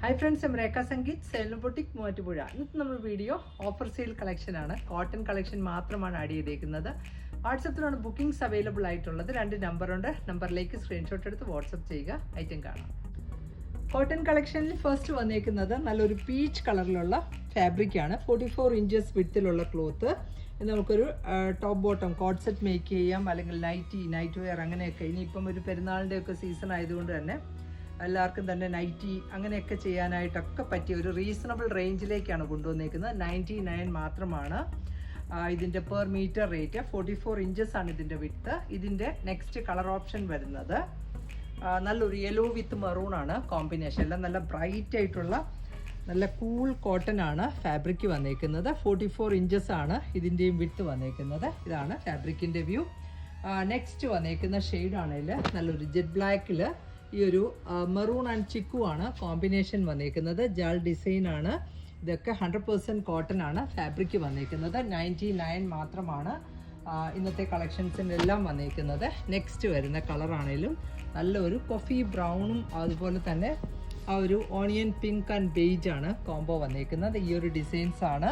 Hi friends M Rekha Sangeeth Salem boutique Muvattupuzha ഇന്നത്തെ നമ്മൾ video offer sale collection ആണ്. Cotton collection മാത്രമാണ് add ചെയ്തേക്കുന്നത്. വാട്സപ്പിലാണ് ബുക്കിംഗ്സ് അവൈലബിൾ ആയിട്ടുള്ളത്. രണ്ട് നമ്പറുണ്ട് നമ്പറിലേക്ക് സ്ക്രീൻഷോട്ട് എടുത്ത് വാട്സപ്പ് ചെയ്യുക. ഐറ്റം കാണാം. കോട്ടൺ കളക്ഷനിൽ ഫസ്റ്റ് വന്നേക്കുന്നത് നല്ലൊരു പീച്ച് കളറിലുള്ള ഫാബ്രിക് ആണ്. ഫോർട്ടി ഫോർ ഇഞ്ചസ് വിത്തിലുള്ള ക്ലോത്ത് നമുക്കൊരു top bottom coat set make ചെയ്യാം. അല്ലെങ്കിൽ നൈറ്റി നൈറ്റ് വെയർ അങ്ങനെയൊക്കെ. ഇനിയിപ്പം ഒരു പെരുന്നാളിന്റെ ഒക്കെ സീസൺ ആയതുകൊണ്ട് തന്നെ എല്ലാവർക്കും തന്നെ നൈറ്റി അങ്ങനെയൊക്കെ ചെയ്യാനായിട്ടൊക്കെ പറ്റിയ ഒരു റീസണബിൾ റേഞ്ചിലേക്കാണ് കൊണ്ടുവന്നേക്കുന്നത്. നയന്റി നയൻ മാത്രമാണ് ഇതിന്റെ per metre rate forty four inches ആണ് ഇതിന്റെ വിത്ത് ഇതിന്റെ നെക്സ്റ്റ് കളർ ഓപ്ഷൻ വരുന്നത്. നല്ലൊരു യെല്ലോ വിത്ത് മെറൂൺ ആണ് കോമ്പിനേഷൻ എല്ലാം നല്ല ബ്രൈറ്റ് ആയിട്ടുള്ള നല്ല കൂൾ കോട്ടൺ ആണ് ഫാബ്രിക് വന്നേക്കുന്നത്. ഫോർട്ടി ഫോർ ഇഞ്ചസ് ആണ് ഇതിന്റെയും വിട്ട് വന്നേക്കുന്നത്. ഇതാണ് ഫാബ്രിക്കിന്റെ വ്യൂ നെക്സ്റ്റ് വന്നേക്കുന്ന ഷെയ്ഡ് ആണെങ്കിൽ നല്ലൊരു ജെറ്റ് ബ്ലാക്കിൽ ഈ ഒരു മെറൂൺ ആൻഡ് ചിക്കു ആണ് കോമ്പിനേഷൻ വന്നേക്കുന്നത്. ജാൾ ഡിസൈൻ ആണ്. ഇതൊക്കെ ഹൺഡ്രഡ് പെർസെന്റ് കോട്ടൺ ആണ് ഫാബ്രിക് വന്നേക്കുന്നത്. നയന്റി നയൻ മാത്രമാണ് ഇന്നത്തെ കളക്ഷൻസിന്റെ എല്ലാം വന്നേക്കുന്നത്. നെക്സ്റ്റ് വരുന്ന കളറാണേലും നല്ലൊരു കൊഫി ബ്രൗണും അതുപോലെ തന്നെ ആ ഒരു ഓണിയൻ പിങ്ക് ആൻഡ് ബെയ്ജ് ആണ് കോംബോ വന്നേക്കുന്നത്. ഈ ഒരു ഡിസൈൻസ് ആണ്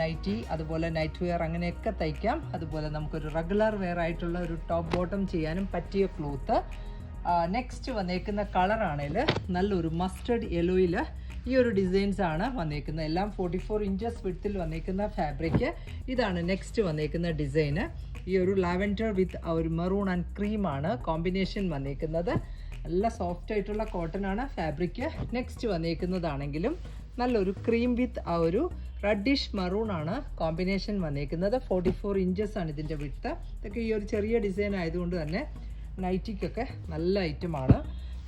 നൈറ്റി അതുപോലെ നൈറ്റ് വെയർ അങ്ങനെയൊക്കെ തയ്ക്കാം. അതുപോലെ നമുക്കൊരു റെഗുലർ വെയർ ആയിട്ടുള്ള ഒരു ടോപ്പ് ബോട്ടം ചെയ്യാനും പറ്റിയ ക്ലോത്ത് നെക്സ്റ്റ് വന്നേക്കുന്ന കളറാണേൽ നല്ലൊരു മസ്റ്റർഡ് യെലോയിൽ ഈ ഒരു ഡിസൈൻസ് ആണ് വന്നേക്കുന്നത്. എല്ലാം ഫോർട്ടി ഫോർ ഇഞ്ചസ് വിഡ്ത്തിൽ വന്നേക്കുന്ന ഫാബ്രിക് ഇതാണ് നെക്സ്റ്റ് വന്നേക്കുന്ന ഡിസൈന് ഈ ഒരു ലാവൻഡർ വിത്ത് ഒരു മെറൂൺ ആൻഡ് ക്രീം ആണ് കോമ്പിനേഷൻ വന്നേക്കുന്നത്. നല്ല സോഫ്റ്റ് ആയിട്ടുള്ള കോട്ടൺ ആണ് ഫാബ്രിക് നെക്സ്റ്റ് വന്നേക്കുന്നതാണെങ്കിലും നല്ലൊരു ക്രീം വിത്ത് ആ ഒരു റെഡിഷ് മറൂൺ ആണ് കോമ്പിനേഷൻ വന്നേക്കുന്നത്. ഫോർട്ടി ഫോർ ഇഞ്ചസ് ആണ് ഇതിന്റെ വിട്ട് ഇതൊക്കെ ഈ ഒരു ചെറിയ ഡിസൈൻ ആയതുകൊണ്ട് തന്നെ നൈറ്റിക്കൊക്കെ നല്ല ഐറ്റമാണ്.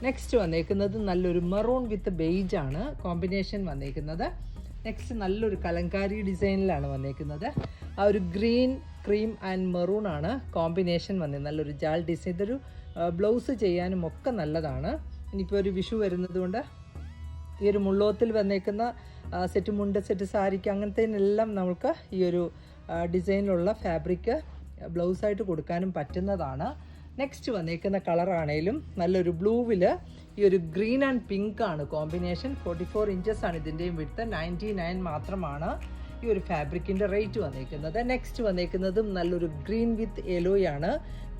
നെക്സ്റ്റ് വന്നേക്കുന്നത് നല്ലൊരു മെറൂൺ വിത്ത് ബെയ്ജ് ആണ്. കോമ്പിനേഷൻ വന്നേക്കുന്നത്. നെക്സ്റ്റ് നല്ലൊരു കലങ്കാരി ഡിസൈനിലാണ് വന്നേക്കുന്നത്. ആ ഒരു ഗ്രീൻ ക്രീം ആൻഡ് മെറൂൺ ആണ്. കോമ്പിനേഷൻ വന്നത് നല്ലൊരു ജാൾ ഡിസൈൻ ഇതൊരു ബ്ലൗസ് ചെയ്യാനും ഒക്കെ നല്ലതാണ്. ഇനിയിപ്പോൾ ഒരു വിഷു വരുന്നത് കൊണ്ട് ഈ ഒരു മുള്ളോത്തിൽ വന്നേക്കുന്ന സെറ്റ് മുണ്ട് സെറ്റ് സാരിക്ക് അങ്ങനത്തേനെല്ലാം നമുക്ക് ഈ ഒരു ഡിസൈനിലുള്ള ഫാബ്രിക് ബ്ലൗസായിട്ട് കൊടുക്കാനും പറ്റുന്നതാണ്. നെക്സ്റ്റ് വന്നേക്കുന്ന കളറാണേലും നല്ലൊരു ബ്ലൂവിൽ ഈ ഒരു ഗ്രീൻ ആൻഡ് പിങ്ക് ആണ് കോമ്പിനേഷൻ ഫോർട്ടി ഫോർ ഇഞ്ചസ് ആണ് ഇതിന്റെയും വിടുത്ത് നയന്റി നയൻ മാത്രമാണ് ഈ ഒരു ഫാബ്രിക്കിന്റെ റേറ്റ് വന്നേക്കുന്നത്. നെക്സ്റ്റ് വന്നേക്കുന്നതും നല്ലൊരു ഗ്രീൻ വിത്ത് യെലോയാണ്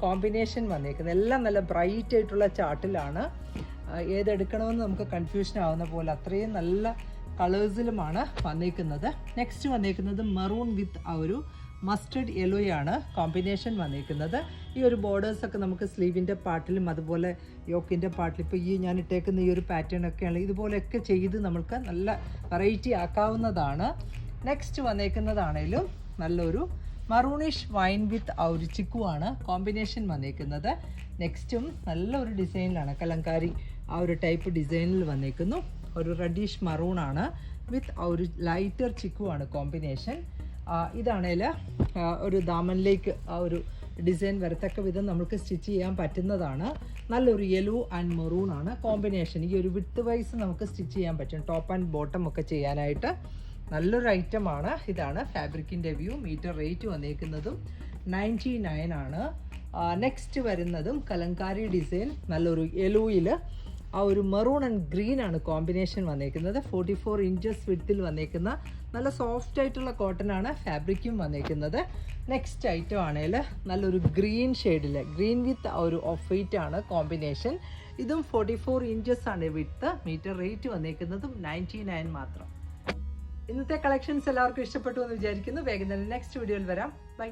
കോമ്പിനേഷൻ വന്നേക്കുന്നത്. എല്ലാം നല്ല ബ്രൈറ്റ് ആയിട്ടുള്ള ചാർട്ടിലാണ് ഏതെടുക്കണമെന്ന് നമുക്ക് കൺഫ്യൂഷൻ ആവുന്ന പോലെ അത്രയും നല്ല കളേഴ്സിലുമാണ് വന്നേക്കുന്നത്. നെക്സ്റ്റ് വന്നേക്കുന്നത് മെറൂൺ വിത്ത് ആ ഒരു മസ്റ്റർഡ് യെല്ലോയാണ് കോമ്പിനേഷൻ വന്നേക്കുന്നത്. ഈ ഒരു ബോർഡേഴ്സൊക്കെ നമുക്ക് സ്ലീവിന്റെ പാട്ടിലും അതുപോലെ യോക്കിന്റെ പാട്ടിലും ഇപ്പോൾ ഈ ഞാൻ ഇട്ടേക്കുന്ന ഈ ഒരു പാറ്റേൺ ഒക്കെയാണ് ഇതുപോലെയൊക്കെ ചെയ്ത് നമുക്ക് നല്ല വെറൈറ്റി ആക്കാവുന്നതാണ്. നെക്സ്റ്റ് വന്നേക്കുന്നതാണേലും നല്ലൊരു മറൂണിഷ് വൈൻ വിത്ത് ആ ഒരു ചിക്കു ആണ് കോമ്പിനേഷൻ വന്നേക്കുന്നത്. നെക്സ്റ്റും നല്ലൊരു ഡിസൈനിലാണ് കലങ്കാരി ആ ഒരു ടൈപ്പ് ഡിസൈനിൽ വന്നേക്കുന്നു. ഒരു റെഡിഷ് മറൂൺ ആണ്. വിത്ത് ഒരു ലൈറ്റർ ചിക്കു ആണ് കോമ്പിനേഷൻ ഇതാണേൽ ഒരു ദാമനിലേക്ക് ആ ഒരു ഡിസൈൻ വരത്തക്ക വിധം നമുക്ക് സ്റ്റിച്ച് ചെയ്യാൻ പറ്റുന്നതാണ്. നല്ലൊരു യെല്ലോ ആൻഡ് മെറൂൺ ആണ് കോമ്പിനേഷൻ ഈ ഒരു വിത്ത് വൈസ് നമുക്ക് സ്റ്റിച്ച് ചെയ്യാൻ പറ്റും. ടോപ്പ് ആൻഡ് ബോട്ടം ഒക്കെ ചെയ്യാനായിട്ട്. നല്ലൊരു ഐറ്റം ആണ്. ഇതാണ് ഫാബ്രിക്കിന്റെ വ്യൂ മീറ്റർ റേറ്റ് വന്നേക്കുന്നതും നയന്റി നയൻ ആണ് നെക്സ്റ്റ് വരുന്നതും കലങ്കാരി ഡിസൈൻ നല്ലൊരു യെലോയിൽ ആ ഒരു മെറൂൺ ആൻഡ് ഗ്രീൻ ആണ് കോമ്പിനേഷൻ വന്നേക്കുന്നത്. ഫോർട്ടി ഫോർ ഇഞ്ചസ് വിത്തിൽ വന്നേക്കുന്ന നല്ല സോഫ്റ്റ് ആയിട്ടുള്ള കോട്ടൺ ആണ് ഫാബ്രിക്കും വന്നേക്കുന്നത്. നെക്സ്റ്റ് ഐറ്റം ആണെങ്കിൽ നല്ലൊരു ഗ്രീൻ ഷെയ്ഡിൽ ഗ്രീൻ വിത്ത് ഒരു ഓഫ് വൈറ്റ് ആണ് കോമ്പിനേഷൻ ഇതും ഫോർട്ടി ഫോർ ഇഞ്ചസ് ആണ് വിത്ത് മീറ്റർ റേറ്റ് വന്നേക്കുന്നതും നയന്റി നയൻ മാത്രം. ഇന്നത്തെ കളക്ഷൻസ് എല്ലാവർക്കും ഇഷ്ടപ്പെട്ടു എന്ന് വിചാരിക്കുന്നു. വേഗം തന്നെ നെക്സ്റ്റ് വീഡിയോയിൽ വരാം. ബൈ